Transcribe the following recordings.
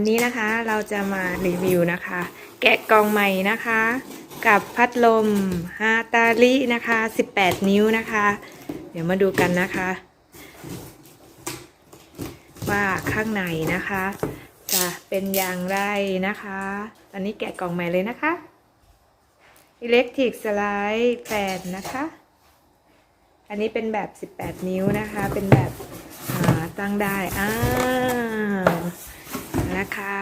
วันนี้นะคะเราจะมารีวิวนะคะ แกะกล่องใหม่นะคะ กับพัดลมฮาตาลินะคะ 18 นิ้วนะคะ เดี๋ยวมาดูกันนะคะ ว่าข้างในนะคะ จะเป็นอย่างไรนะคะ อันนี้แกะกล่องใหม่เลยนะคะอิเล็กทริกสไลด์แผ่นนะคะ อันนี้เป็นแบบ 18 นิ้วนะคะ เป็นแบบอ่าตั้งได้อ้าว นะคะ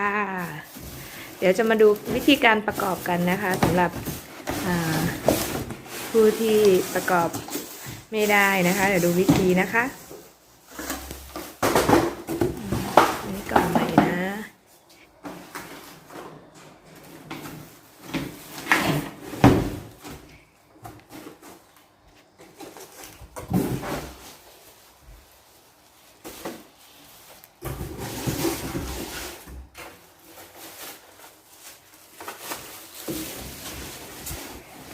เดี๋ยวจะมาดูวิธีการประกอบกันนะคะสำหรับผู้ที่ประกอบไม่ได้นะคะ เดี๋ยวดูวิธีนะคะอันนี้ก่อนใหม่นะ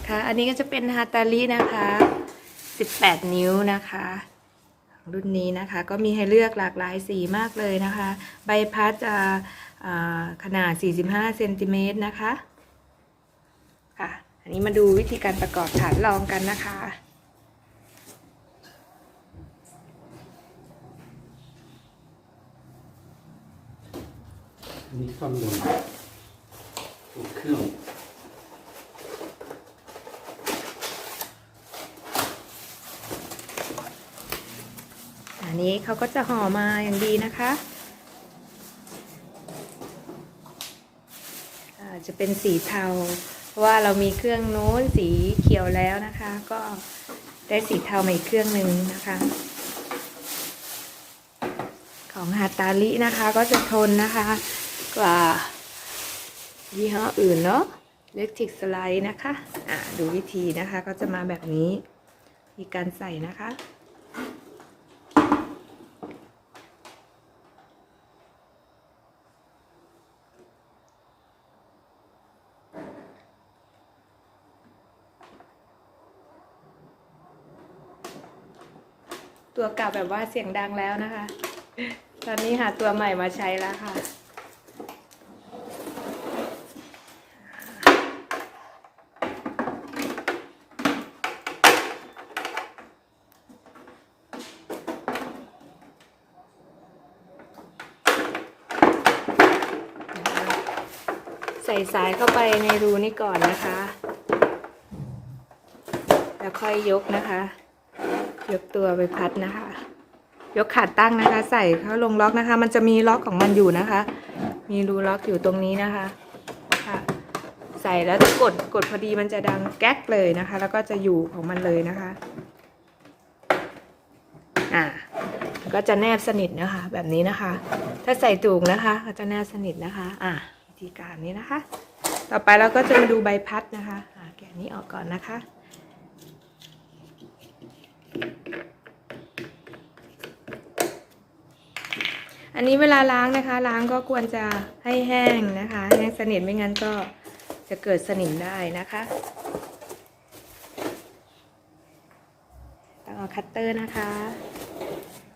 ค่ะ อันนี้ก็จะเป็นฮาตาลินะคะ 18 นิ้วนะคะ รุ่นนี้นะคะก็มีให้เลือกหลากหลายสีมากเลยนะคะ ใบพัดจะขนาด 45 เซนติเมตรนะคะ ค่ะ อันนี้มาดูวิธีการประกอบฐานรองกันนะคะอันนี้ซ่อมลงตัวเครื่อง อันนี้เขาก็จะห่อมาอย่างดีนะคะจะเป็นสีเทาเพราะว่าเรามีเครื่องโน้นสีเขียวแล้วนะคะ ก็ได้สีเทามาอีกเครื่องหนึ่งนะคะ ของฮาตาลินะคะก็จะทนนะคะ กว่ายี่ห้ออื่นเนาะเล็กทิกสไลด์นะคะ อ่าดูวิธีนะคะก็จะมาแบบนี้ มีการใส่นะคะ ตัวเก่าแบบว่าเสียงดังแล้วนะคะ ตอนนี้หาตัวใหม่มาใช้แล้วค่ะ ใส่สายเข้าไปในรูนี้ก่อนนะคะ แล้วค่อยยกนะคะ ยกตัวไปพัดนะคะ ยกขาดตั้งนะคะ ใส่เข้าลงล็อกนะคะ มันจะมีล็อกของมันอยู่นะคะ มีรูล็อกอยู่ตรงนี้นะคะค่ะใส่แล้วกดกดพอดีมันจะดังแก๊กเลยนะคะ แล้วก็จะอยู่ของมันเลยนะคะอ่าก็จะแนบสนิทนะคะ แบบนี้นะคะ ถ้าใส่ถูกนะคะก็จะแนบสนิทนะคะอ่าวิธีการนี้นะคะ ต่อไปเราก็จะมาดูใบพัดนะคะอ่าแกะนี้ออกก่อนนะคะ อันนี้เวลาล้างนะคะ ล้างก็ควรจะให้แห้งนะคะ แห้งสนิทไม่งั้นก็จะเกิดสนิมได้นะคะต้องเอาคัตเตอร์นะคะ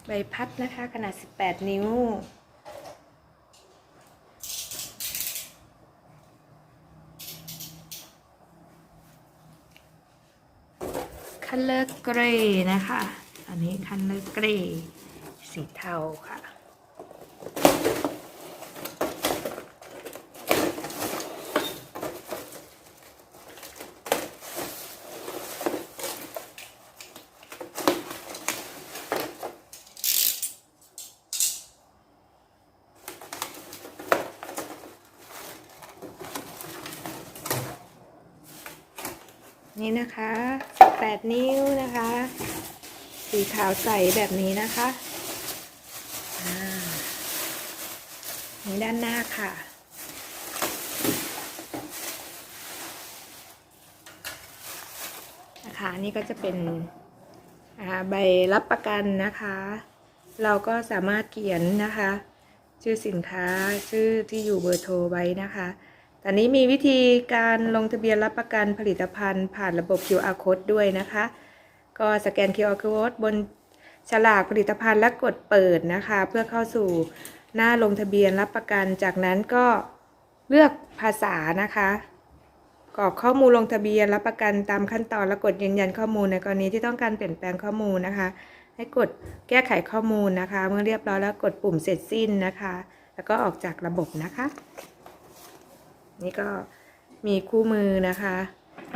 ใบพัดนะคะ ขนาด 18 นิ้ว คันเลอร์เกรย์นะคะ อันนี้คันเลอร์เกรย์สีเทาค่ะ นี่นะคะ 8 นิ้วนะคะ สีขาวใสแบบนี้นะคะนี่ด้านหน้าค่ะ นะคะนี่ก็จะเป็นใบรับประกันนะคะ เราก็สามารถเขียนนะคะ ชื่อสินค้าชื่อที่อยู่เบอร์โทรไว้นะคะ ตอนนี้มีวิธีการลงทะเบียนรับประกันผลิตภัณฑ์ ผ่านระบบ QR code ด้วยนะคะ ก็สแกน QR code บนฉลากผลิตภัณฑ์และกดเปิดนะคะ เพื่อเข้าสู่หน้าลงทะเบียนรับประกัน จากนั้นก็เลือกภาษานะคะกรอกข้อมูลลงทะเบียนรับประกันตามขั้นตอนแล้วกดยืนยันข้อมูลในกรณีที่ต้องการเปลี่ยนแปลงข้อมูลนะคะ ให้กดแก้ไขข้อมูลนะคะ เมื่อเรียบร้อยแล้วกดปุ่มเสร็จสิ้นนะคะ แล้วก็ออกจากระบบนะคะ นี่ก็มีคู่มือนะคะ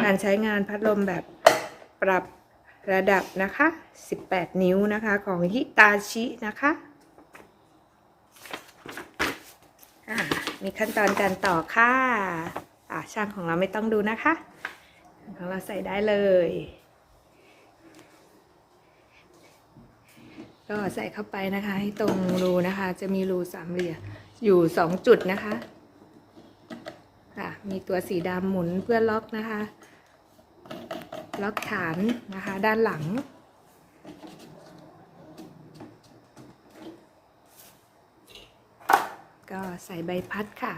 การใช้งานพัดลมแบบปรับระดับนะคะ 18 นิ้วนะคะของฮิตาชินะคะอ่ามีขั้นตอนการต่อค่ะอ่าช่างของเราไม่ต้องดูนะคะ ของเราใส่ได้เลย ก็ใส่เข้าไปนะคะให้ตรงรูนะคะ จะมีรูสามเหลี่ยมอยู่สองจุดนะคะ มีตัวสีดำหมุนเพื่อล็อกนะคะ ล็อกฐานนะคะ ด้านหลัง ก็ใส่ใบพัดค่ะ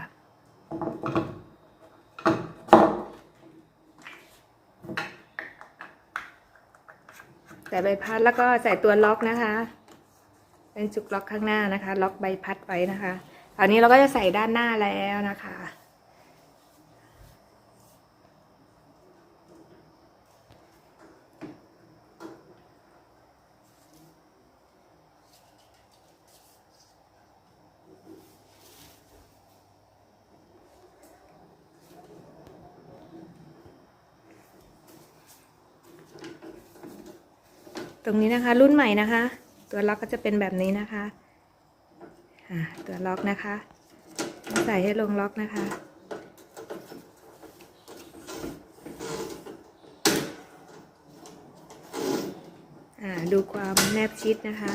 ใส่ใบพัดแล้วก็ใส่ตัวล็อกนะคะ เป็นจุกล็อกข้างหน้านะคะ ล็อกใบพัดไว้นะคะคราวนี้เราก็จะใส่ด้านหน้าแล้วนะคะ ตรงนี้นะคะ รุ่นใหม่นะคะ ตัวล็อกก็จะเป็นแบบนี้นะคะตัวล็อกนะคะใส่ให้ลงล็อกนะคะ ดูความแนบชิดนะคะ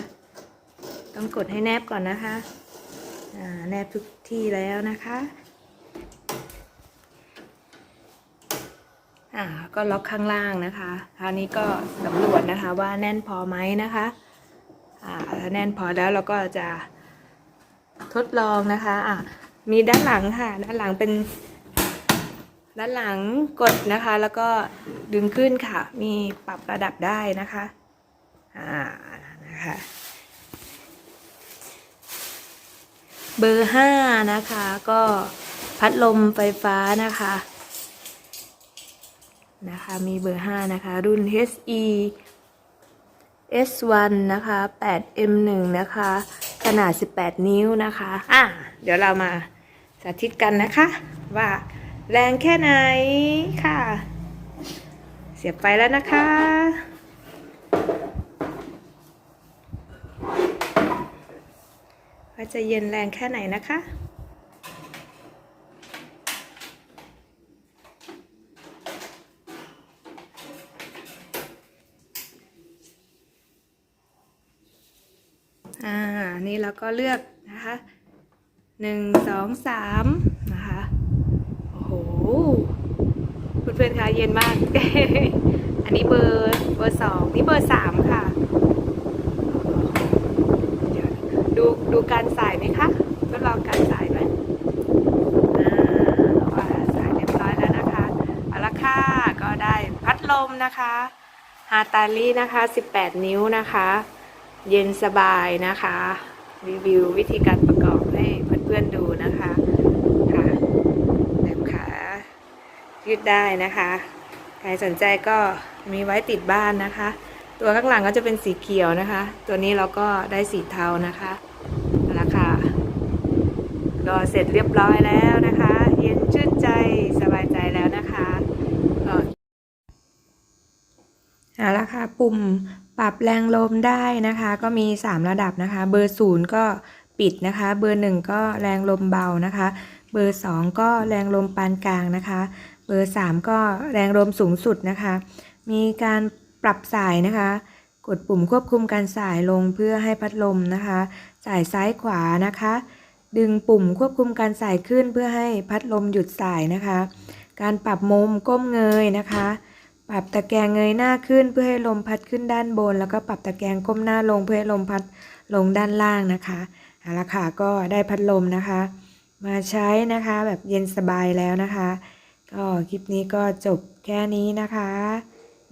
ต้องกดให้แนบก่อนนะคะ แนบทุกที่แล้วนะคะ อ่าก็ล็อกข้างล่างนะคะคราวนี้ก็สำรวจนะคะว่าแน่นพอไหมนะคะอ่าถ้าแน่นพอแล้วเราก็จะทดลองนะคะอ่ามีด้านหลังค่ะ ด้านหลังเป็น ด้านหลังกดนะคะ แล้วก็ดึงขึ้นค่ะ มีปรับระดับได้นะคะอ่านะคะเบอร์ห้านะคะ ก็พัดลมไฟฟ้านะคะ นะคะ มีเบอร์ 5 นะคะ รุ่น HE S1 นะคะ 8M1 นะคะ ขนาด 18 นิ้วนะคะ อะ เดี๋ยวเรามาสาธิตกันนะคะ ว่าแรงแค่ไหนค่ะ เสียบไฟแล้วนะคะ ว่าจะเย็นแรงแค่ไหนนะคะ อ่า นี่เราก็เลือกนะคะหนึ่งสองสามนะคะโอ้โหเพื่อนๆคะเย็นมาก อันนี้เบอร์เบอร์สองนี่เบอร์สามค่ะดูดูการสายไหมคะทดลองการสายไหมอ่าสายเรียบร้อยแล้วนะคะเอาละค่ะก็ได้พัดลมนะคะฮาตาลีนะคะ 18 นิ้วนะคะ เย็นสบายนะคะ รีวิววิธีการประกอบให้เพื่อนๆดูนะคะค่ะแบบขายืดได้นะคะใครสนใจก็มีไว้ติดบ้านนะคะ ตัวข้างหลังก็จะเป็นสีเขียวนะคะ ตัวนี้เราก็ได้สีเทานะคะเอาละค่ะก็เสร็จเรียบร้อยแล้วนะคะ เย็นชื่นใจสบายใจแล้วนะคะเอาละค่ะปุ่ม ปรับแรงลมได้นะคะ ก็มี 3 ระดับนะคะ เบอร์0ก็ปิดนะคะ เบอร์1ก็แรงลมเบานะคะ เบอร์2ก็แรงลมปานกลางนะคะ เบอร์3ก็แรงลมสูงสุดนะคะ มีการปรับสายนะคะ กดปุ่มควบคุมการสายลงเพื่อให้พัดลมนะคะ สายซ้ายขวานะคะ ดึงปุ่มควบคุมการสายขึ้นเพื่อให้พัดลมหยุดสายนะคะ การปรับมุมก้มเงยนะคะ ปรับตะแกรงเงยหน้าขึ้นเพื่อให้ลมพัดขึ้นด้านบน แล้วก็ปรับตะแกรงก้มหน้าลงเพื่อให้ลมพัดลงด้านล่างนะคะเอาละค่ะก็ได้พัดลมนะคะ มาใช้นะคะแบบเย็นสบายแล้วนะคะ ก็คลิปนี้ก็จบแค่นี้นะคะ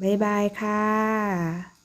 บ๊ายบายค่ะ